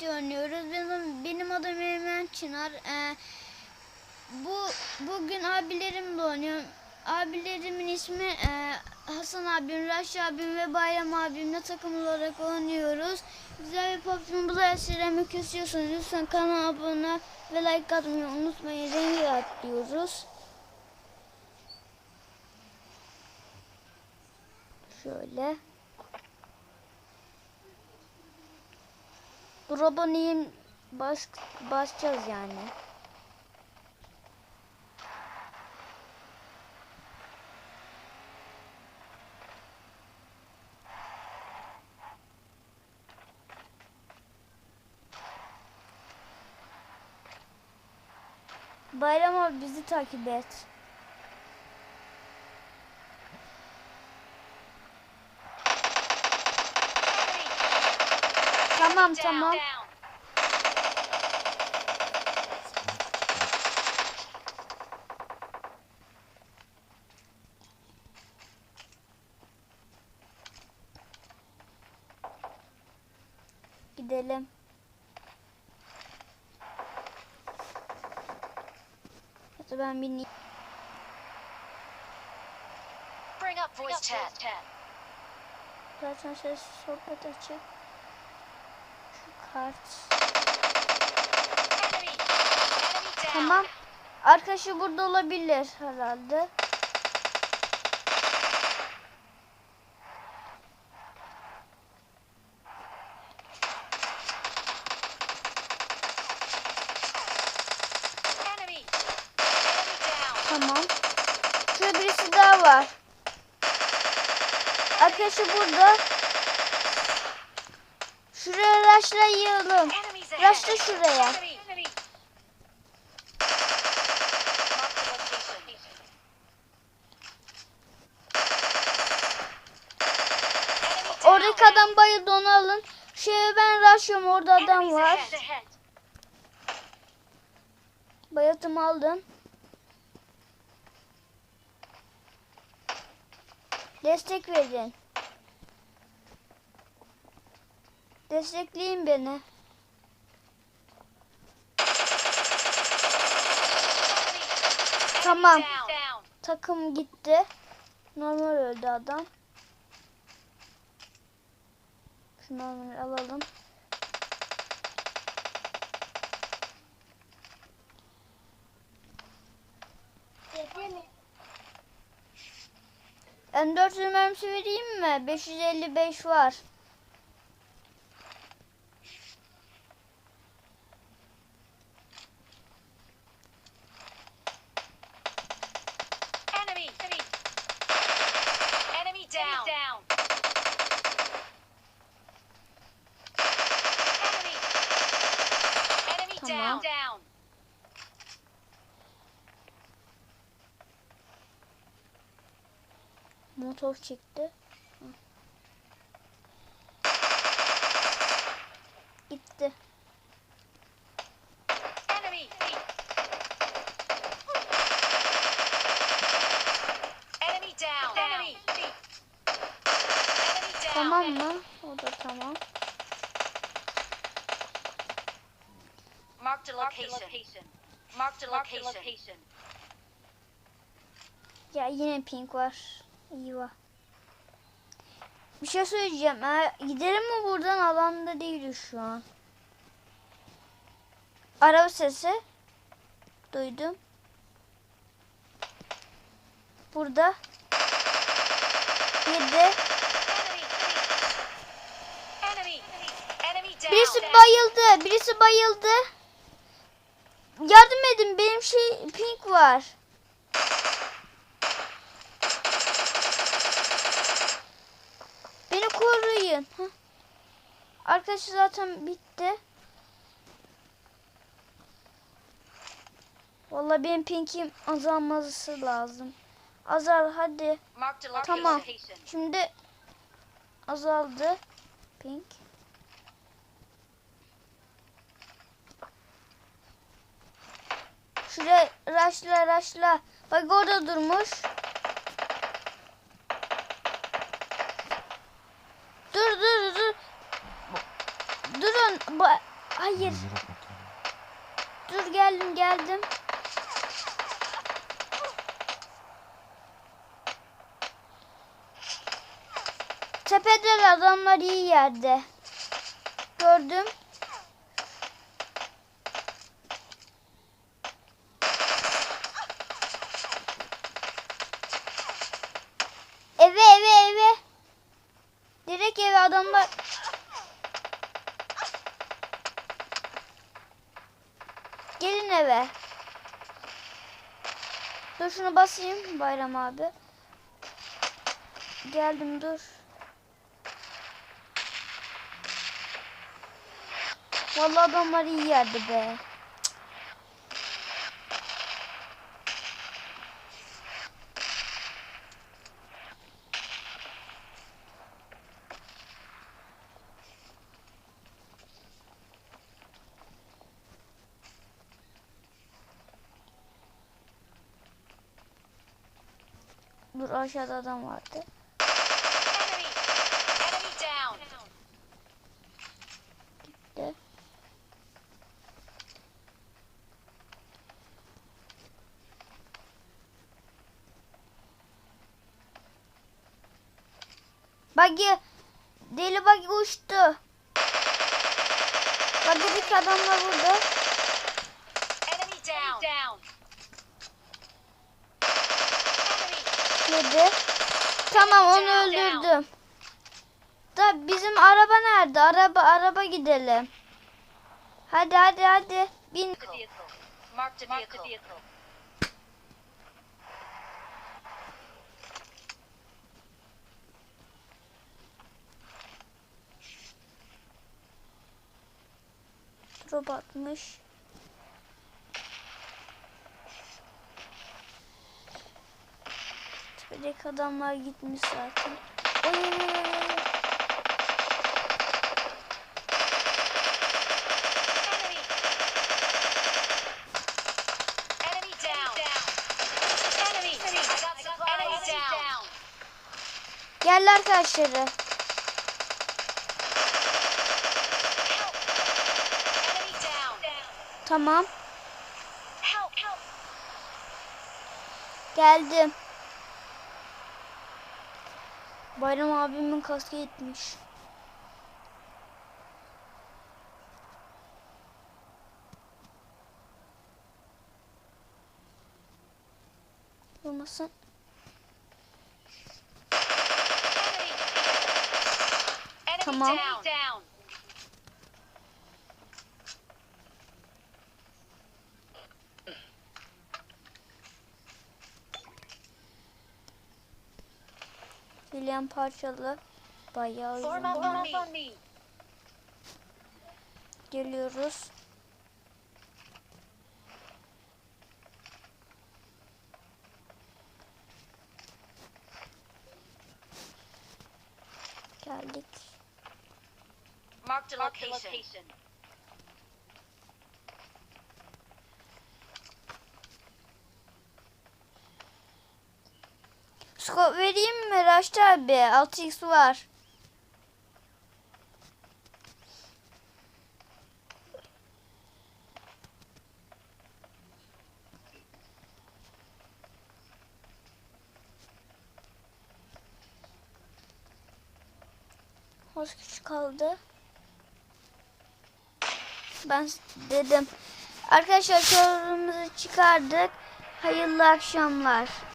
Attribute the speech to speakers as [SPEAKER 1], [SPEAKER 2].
[SPEAKER 1] diye oynuyoruz. Benim, benim adım Eymen Çınar. Ee, bu bugün abilerimle oynuyorum. Abilerimin ismi e, Hasan abim, Raşi abim ve Bayram abimle takım olarak oynuyoruz. Güzel bir Mobile serimi kesiyorsanız lütfen kanala abone ve like atmayı unutmayın. Rengi atlıyoruz. Şöyle. Drop'a bas basacağız yani. Bayram abi bizi takip et. Tamam tamam. Gidelim. Ya da ben bineyim.
[SPEAKER 2] Bring up voice chat.
[SPEAKER 1] Zaten ses sohbet açık.
[SPEAKER 2] Down.
[SPEAKER 1] Tamam. Arkadaşı burada olabilir herhalde. Tamam. Şurada birisi var. Arkadaşı burada. Raşlayalım. Raşla şuraya. Oradaki adam bayıldı onu alın. Şuraya ben raşlıyorum orada adam var. Bayıltım aldım. Destek verin. Destekleyin beni. Tamam. Takım gitti. Normal öldü adam. Şu normal alalım. M400 mermisi vereyim mi? 555 var.
[SPEAKER 2] Enemy. Enemy. Enemy down. Down. Enemy. Enemy
[SPEAKER 1] Tamam.
[SPEAKER 2] down. Down.
[SPEAKER 1] Motor çıktı. Gitti. Tamam mı? O da tamam.
[SPEAKER 2] Mark the location. Mark the location.
[SPEAKER 1] Ya yine pink var. İyi var. Bir şey söyleyeceğim. Ha, gidelim mi buradan? Alanda değiliz şu an. Araba sesi. Duydum. Burada.
[SPEAKER 2] Enemy down.
[SPEAKER 1] Birisi bayıldı. Birisi bayıldı. Yardım edin. Benim şey pink var. Beni Hah. Arkadaşı zaten bitti. Vallahi benim pinkim azalması lazım. Azal hadi. Tamam. Şimdi azaldı. Pink. Şuraya raşla raşla. Bak orada durmuş. Durun. Ba- Hayır. Dur geldim geldim. Tepede adamlar iyi yerde. Gördüm. Eve eve eve. Direkt eve adamlar. Gelin eve. Dur şunu basayım Bayram abi. Geldim dur. Vallahi adamlar iyi yerde be. Dur aşağıda adam vardı. De. Buggy deli buggy uçtu. Buggy'deki adamlar burada.
[SPEAKER 2] Enemy down. Down.
[SPEAKER 1] Yedi. Tamam onu öldürdüm. Da bizim araba nerede? Araba araba gidelim. Hadi hadi hadi. Bin.
[SPEAKER 2] The
[SPEAKER 1] Tepedeki adamlar gitmiş zaten. Oy, oy, oy. Gel arkadaşları. Tamam.
[SPEAKER 2] Help. Help.
[SPEAKER 1] Geldim. Bayram abimin kaskı gitmiş. Olmasın. Tamam.
[SPEAKER 2] down.
[SPEAKER 1] William parçalı. Bayağı uzun. Geliyoruz. Geldik.
[SPEAKER 2] Marked a location.
[SPEAKER 1] Skop vereyim mi Raşit abi? 6x var. Hoş küçük kaldı. Ben dedim. Arkadaşlar sorumuzu çıkardık. Hayırlı akşamlar.